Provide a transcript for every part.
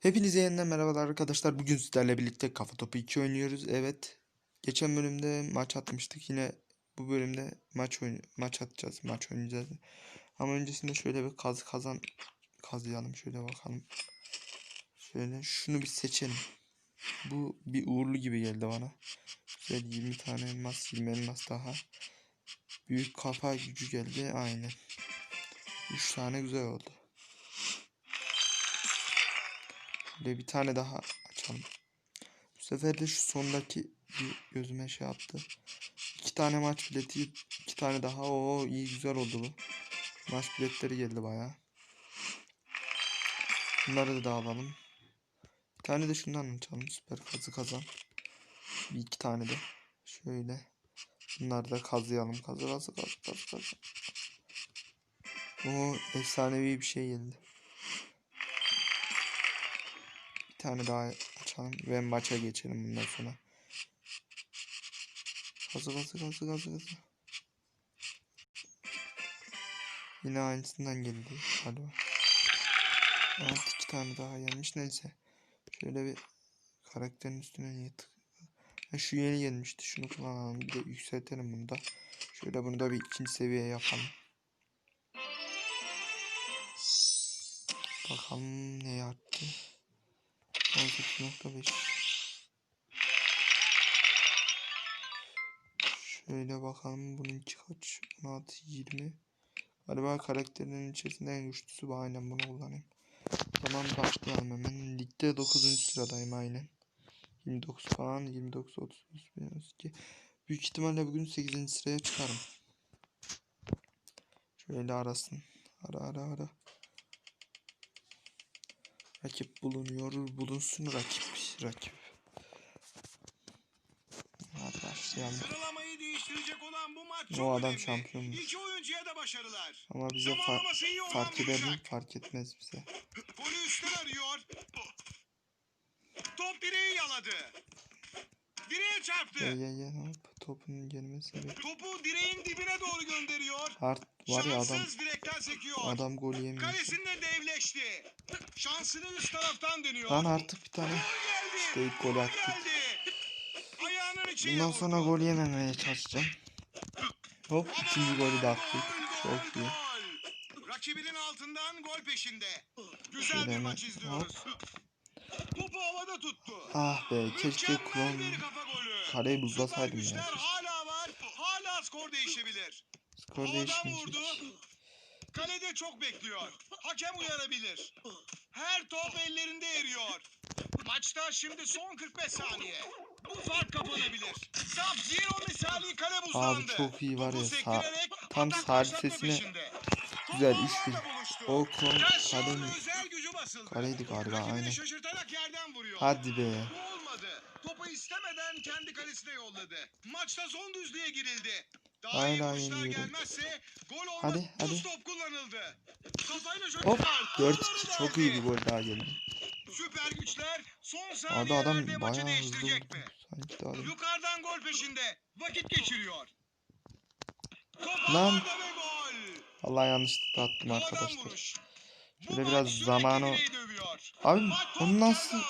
Hepinize yeniden merhabalar arkadaşlar. Bugün sizlerle birlikte Kafa Topu 2 oynuyoruz. Evet. Geçen bölümde maç atmıştık. Yine bu bölümde maç oyun maç atacağız. Maç oynayacağız. Ama öncesinde şöyle bir kaz kazan kazıyalım. Şöyle bakalım. Şöyle şunu bir seçelim. Bu bir uğurlu gibi geldi bana. Güzel 20 tane elmas, 20 elmas daha. Büyük kafa gücü geldi. Aynen. 3 tane güzel oldu. Ve bir tane daha açalım. Bu sefer de şu sondaki bir gözüme şey attı. İki tane maç bileti, iki tane daha. Oo iyi güzel oldu bu. Maç biletleri geldi baya. Bunları da alalım. Bir tane de şundan açalım. Süper kazı kazan. Bir iki tane de. Şöyle. Bunları da kazıyalım. Kazı kazı kazı kazı kazı. Oo efsanevi bir şey geldi. Bir tane daha açalım ve maça geçelim bundan sonra. Gazı gazı gazı gazı gazı. Yine aynısından geldi galiba. Evet iki tane daha gelmiş neyse. Şöyle bir karakterin üstüne niye tık. Şu yeni gelmişti şunu kullanalım bir de yükseltelim bunu da. Şöyle bunu da bir ikinci seviye yapalım. Bakalım ne arttı. 18.5 Şöyle bakalım bununki kaç? 16 20 Galiba karakterlerin içerisinde en güçlüsü bu aynen bunu kullanayım. Tamam başlayalım hemen. Ligde 9. sıradayım aynen. 29 falan 29 30 32 Büyük ihtimalle bugün 8. sıraya çıkarım. Şöyle arasın. Ara ara ara. Rakip bulunuyor. Bulunsun rakip. Rakip. Hadi başlayalım. Sıralamayı değiştirecek olan bu maç O çok adam önemli. şampiyonmuş. İki oyuncuya da başarılar. Ama bize fa- fark eder mi? Fark etmez bize. Golü üstten arıyor. Top direği yaladı. Direğe çarptı. Gel gel gel hop topun gelmesi. Topu direğin dibine doğru gönderiyor. Hard var ya adam Şanssız direkten sekiyor. adam gol yemiyor. Kalesinde devleşti. Şansını üst taraftan deniyor. Lan artık bir tane işte ilk Gol içiyle Bundan sonra gol yememeye çalışacağım. Hop ikinci golü de attık. Çok iyi. Rakibinin altından gol peşinde. Güzel Şöyle bir maç izliyoruz. Topu havada tuttu. Ah be keşke kulağım kareyi buzlasaydım ya. hala var. Hala skor değişebilir. Skor değişmeyecek. Kalede çok bekliyor. Hakem uyarabilir. Her top ellerinde eriyor. Maçta şimdi son 45 saniye. Bu fark kapanabilir. Sub-Zero misali kale buzlandı. çok iyi var ya, sektirerek tam atak sağ başlatma sesine peşinde. güzel, Topu üç bin. havada buluştu. O klon Ters kale yolda mi? özel gücü basıldı. Kaleydi galiba aynen. Hadi be. Olmadı. Topu istemeden kendi kalesine yolladı. Maçta son düzlüğe girildi. Daha iyi Hala vuruşlar gelmezse gol olmak Hadi, hadi. stop kullanıldı. Kafayla şöyle Hop Onları 4-2 çok iyi bir gol daha geldi. Süper güçler son saniyelerde adam maçı değiştirecek mi? Sanki. Yukarıdan gol peşinde. Vakit geçiriyor. Top Lan. Allah yanlışlıkla attım arkadaşlar. Şöyle biraz zamanı-. Abi top onu nasıl.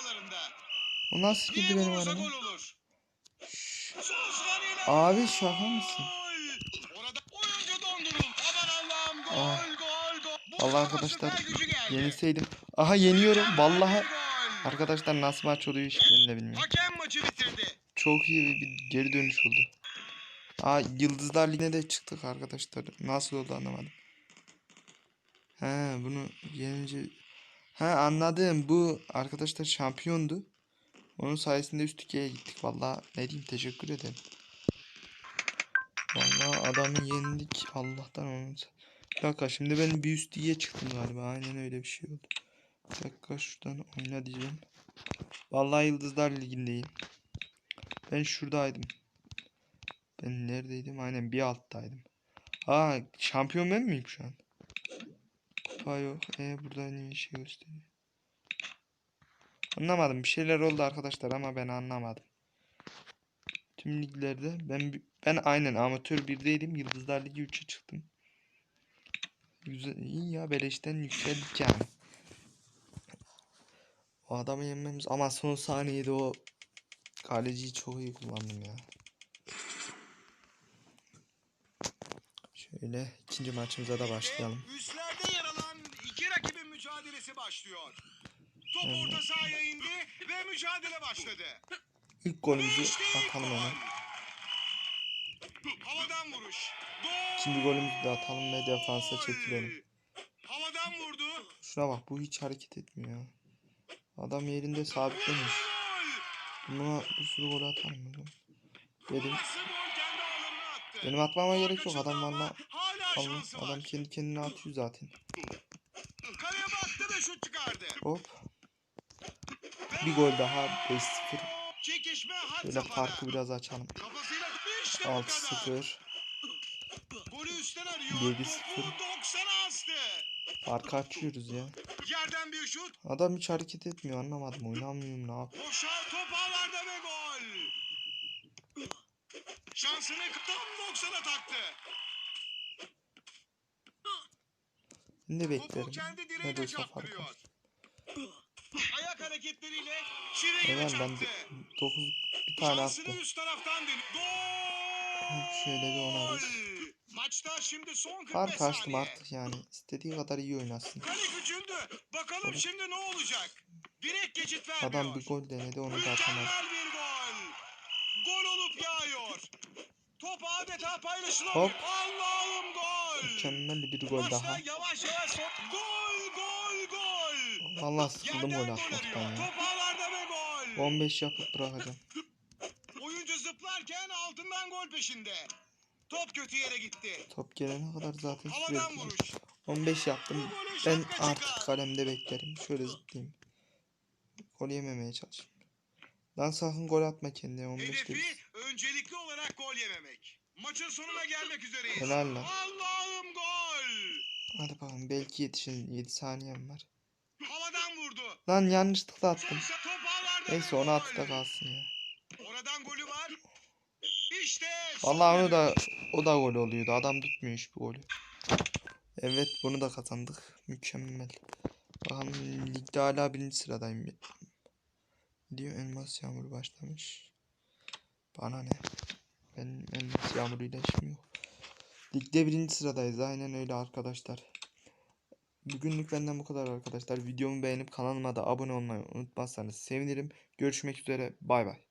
O nasıl girdi benim arama? Abi şaka mısın? Ah. Allah arkadaşlar yenilseydim. Aha yeniyorum vallahi. Arkadaşlar nasıl maç oluyor hiç ben de bilmiyorum. Hakem maçı bitirdi. Çok iyi bir, bir geri dönüş oldu. Aa Yıldızlar Ligi'ne de çıktık arkadaşlar. Nasıl oldu anlamadım. He bunu yenince He anladım. Bu arkadaşlar şampiyondu. Onun sayesinde üst ikiye gittik. Vallahi ne diyeyim teşekkür ederim. Vallahi adamı yendik. Allah'tan onun. Bir dakika şimdi ben bir üst ikiye çıktım galiba. Aynen öyle bir şey oldu. Bir dakika şuradan oyna diyeceğim. Vallahi Yıldızlar Ligi'ndeyim. Ben şuradaydım. Ben neredeydim? Aynen bir alttaydım. Aa şampiyon ben miyim şu an? Kupa yok. E burada ne şey gösteriyor. Anlamadım. Bir şeyler oldu arkadaşlar ama ben anlamadım. Tüm liglerde ben ben aynen amatör 1'deydim. Yıldızlar Ligi 3'e çıktım. Güzel iyi ya beleşten yükseldik yani. O adamı yenmemiz ama son saniyede o kaleciyi çok iyi kullandım ya. Şöyle ikinci maçımıza da başlayalım. Üstlerde yer alan iki rakibin mücadelesi başlıyor. Top orta sahaya indi ve mücadele başladı. İlk golümüzü atalım hemen. Havadan vuruş. Gol. İkinci golümüzü de atalım ve defansa çekilelim. Havadan vurdu. Şuna bak bu hiç hareket etmiyor ya. Adam yerinde sabitlemiş. Buna bir sürü gol o zaman. Dedim. Benim atmama gerek yok. Adam Allah, var. adam kendi kendine atıyor zaten. Kaleye baktı ve şut çıkardı. Hop. Bir gol daha 5-0. Çekişme had Şöyle farkı biraz açalım. Kafasıyla işte bu kadar. 6-0. Golü üstten arıyor. 7-0. Topu 90'a astı. Farkı açıyoruz ya. Adam hiç hareket etmiyor anlamadım. Oynamıyor mu ne yapıyor? Şansını tam 90'a taktı. Topu beklerim. Ne de olsa fark hareketleriyle ben çarptı. 9 bir tane attı. üst taraftan dönüyor. Gol! Şöyle bir ona bir. Maçta şimdi son 45 Fark açtım artık yani. İstediği kadar iyi oynasın. Kale küçüldü. Bakalım Oğlum. şimdi ne olacak? Direkt geçit vermiyor. Adam bir gol denedi onu da atamadı. Mükemmel bir gol. Gol olup yağıyor. Top adeta paylaşılıyor. Hop. Allah'ım gol. Mükemmel bir gol Maçta daha. yavaş yavaş. Gol gol gol. Vallahi sıkıldım gol atmaktan ya. Top ağlarda ve gol. 15 yapıp bırakacağım. Oyuncu zıplarken altından gol peşinde. Top kötü yere gitti. Top gelene kadar zaten vuruş. 15 Bu yaptım. Ben artık kalemde beklerim. Şöyle zıplayayım. Gol yememeye çalışayım. Lan sakın gol atma kendine 15 Hedefi değil. öncelikli olarak gol yememek. Maçın sonuna gelmek üzereyiz. Helal lan. Allah'ım gol. Hadi bakalım belki yetişin 7 saniyem var. Vurdu. Lan yanlışlıkla attım. Neyse onu gol. at da kalsın ya. Oradan golü var. İşte Vallahi onu da o da gol oluyordu. Adam tutmuyor hiçbir golü. Evet bunu da kazandık. Mükemmel. Bakalım ligde hala birinci sıradayım. Diyor elmas yağmuru başlamış. Bana ne? Benim elmas yağmuruyla işim yok. Ligde birinci sıradayız. Aynen öyle arkadaşlar. Bugünlük benden bu kadar arkadaşlar. Videomu beğenip kanalıma da abone olmayı unutmazsanız sevinirim. Görüşmek üzere. Bay bay.